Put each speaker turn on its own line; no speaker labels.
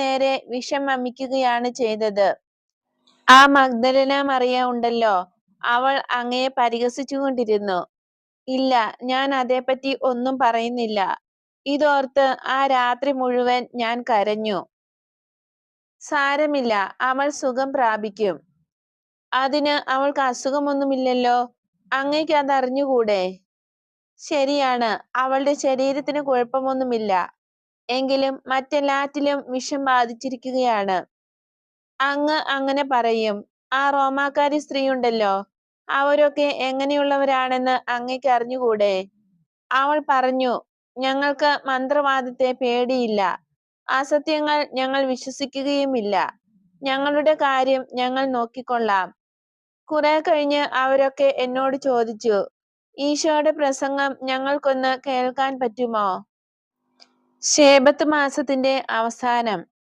നേരെ വിഷം വമിക്കുകയാണ് ചെയ്തത്. ആ മഗ്ദലന മറിയ ഉണ്ടല്ലോ അവൾ അങ്ങയെ പരിഹസിച്ചുകൊണ്ടിരുന്നു. ഇല്ല ഞാൻ അതേപ്പറ്റി ഒന്നും പറയുന്നില്ല. ഇതോർത്ത് ആ രാത്രി മുഴുവൻ ഞാൻ കരഞ്ഞു. സാരമില്ല അവൾ സുഖം പ്രാപിക്കും. അതിന് അവൾക്ക് അസുഖമൊന്നുമില്ലല്ലോ അങ്ങയ്ക്ക് അത് അറിഞ്ഞുകൂടെ ശരിയാണ് അവളുടെ ശരീരത്തിന് കുഴപ്പമൊന്നുമില്ല. എങ്കിലും മറ്റെല്ലാറ്റിലും വിഷം ബാധിച്ചിരിക്കുകയാണ്. അങ്ങ് അങ്ങനെ പറയും. ആ റോമാക്കാരി സ്ത്രീയുണ്ടല്ലോ. അവരൊക്കെ എങ്ങനെയുള്ളവരാണെന്ന് അങ്ങക്ക് അറിഞ്ഞുകൂടെ? അവൾ പറഞ്ഞു ഞങ്ങൾക്ക് മന്ത്രവാദത്തെ പേടിയില്ല. അസത്യങ്ങൾ ഞങ്ങൾ വിശ്വസിക്കുകയുമില്ല. ഞങ്ങളുടെ കാര്യം ഞങ്ങൾ നോക്കിക്കൊള്ളാം. കുറെ കഴിഞ്ഞ് അവരൊക്കെ എന്നോട് ചോദിച്ചു ഈശോയുടെ പ്രസംഗം ഞങ്ങൾക്കൊന്ന് കേൾക്കാൻ പറ്റുമോ? ശേബത്ത് മാസത്തിന്റെ അവസാനം